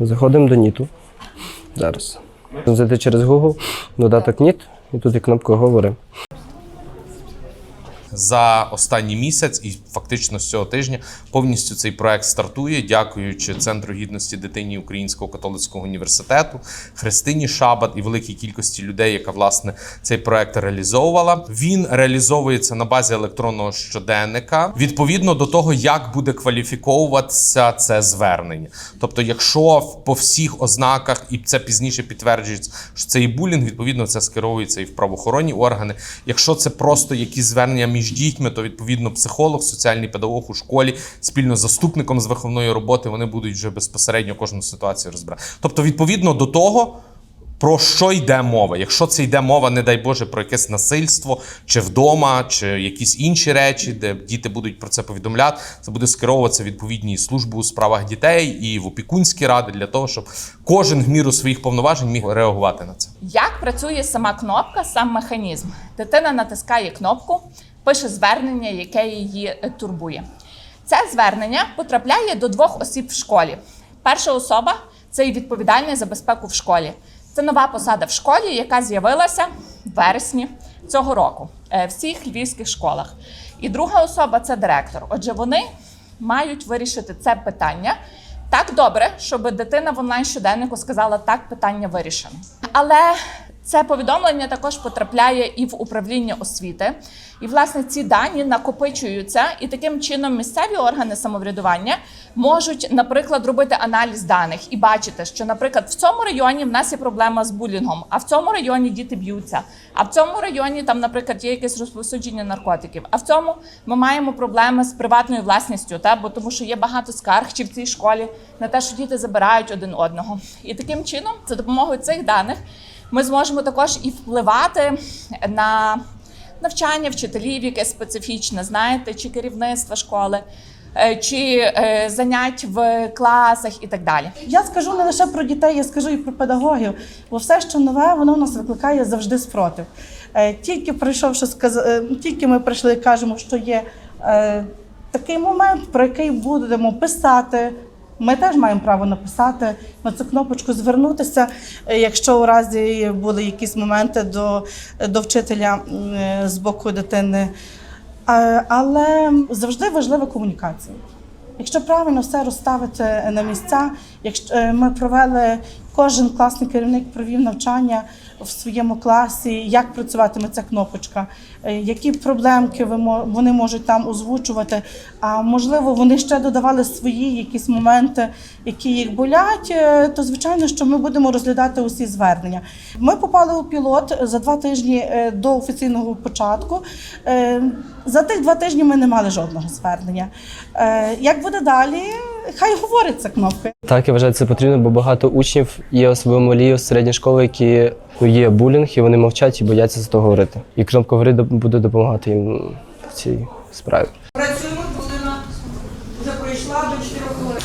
Заходимо до Ніту. Зараз. Зайти через Google, додаток Ніт, і тут є кнопка Говори. За останній місяць і фактично з цього тижня повністю цей проект стартує, дякуючи Центру гідності дитині Українського католицького університету, Христині Шабат і великій кількості людей, яка власне цей проект реалізовувала. Він реалізовується на базі електронного щоденника відповідно до того, як буде кваліфіковуватися це звернення. Тобто, якщо по всіх ознаках і це пізніше підтверджується, що це і булінг, відповідно це скеровується і в правоохоронні органи. Якщо це просто якісь звернення між дітьми, то відповідно психолог, соціальний педагог у школі спільно з заступником з виховної роботи вони будуть вже безпосередньо кожну ситуацію розбирати. Тобто, відповідно до того. Про що йде мова? Якщо це йде мова, не дай Боже, про якесь насильство, чи вдома, чи якісь інші речі, де діти будуть про це повідомляти, це буде скеровуватися відповідні служби у справах дітей і в опікунські ради для того, щоб кожен в міру своїх повноважень міг реагувати на це. Як працює сама кнопка, сам механізм? Дитина натискає кнопку, пише звернення, яке її е, турбує. Це звернення потрапляє до двох осіб в школі. Перша особа це і відповідальний за безпеку в школі. Це нова посада в школі, яка з'явилася в вересні цього року е, в всіх львівських школах. І друга особа це директор. Отже, вони мають вирішити це питання так добре, щоб дитина в онлайн щоденнику сказала так, питання вирішено. Але це повідомлення також потрапляє і в управління освіти. І, власне, ці дані накопичуються, і таким чином місцеві органи самоврядування можуть, наприклад, робити аналіз даних і бачити, що, наприклад, в цьому районі в нас є проблема з булінгом, а в цьому районі діти б'ються. А в цьому районі там, наприклад, є якесь розповсюдження наркотиків. А в цьому ми маємо проблеми з приватною власністю, та бо тому, що є багато скарг чи в цій школі на те, що діти забирають один одного. І таким чином, за допомогою цих даних, ми зможемо також і впливати на навчання вчителів, якесь специфічне, знаєте, чи керівництва школи, е, чи е, занять в класах і так далі. Я скажу не лише про дітей, я скажу і про педагогів, бо все, що нове, воно в нас викликає завжди спротив. Е, Тільки прийшовши тільки ми прийшли кажемо, що є такий момент, про який будемо писати. Ми теж маємо право написати на цю кнопочку, звернутися, е, якщо у разі були якісь моменти до, до вчителя е, з боку дитини. Але завжди важлива комунікація. Якщо правильно все розставити на місця, якщо е, ми провели кожен класний керівник провів навчання в своєму класі, як працюватиме ця кнопочка, е, які проблемки вони можуть там озвучувати. А можливо, вони ще додавали свої якісь моменти, які їх болять. е, То звичайно, що ми будемо розглядати усі звернення. Ми попали у пілот за два тижні е, до офіційного початку. За тих два тижні ми не мали жодного звернення. Як буде далі? Хай говорить ця кнопка. Так, я вважаю, це потрібно, бо багато учнів є особливо малі з середньої школи, які ну, є булінг, і вони мовчать і бояться за то говорити. І кнопка говори буде допомагати їм в цій справі. Працюємо, година вже пройшла до 4 хвилин.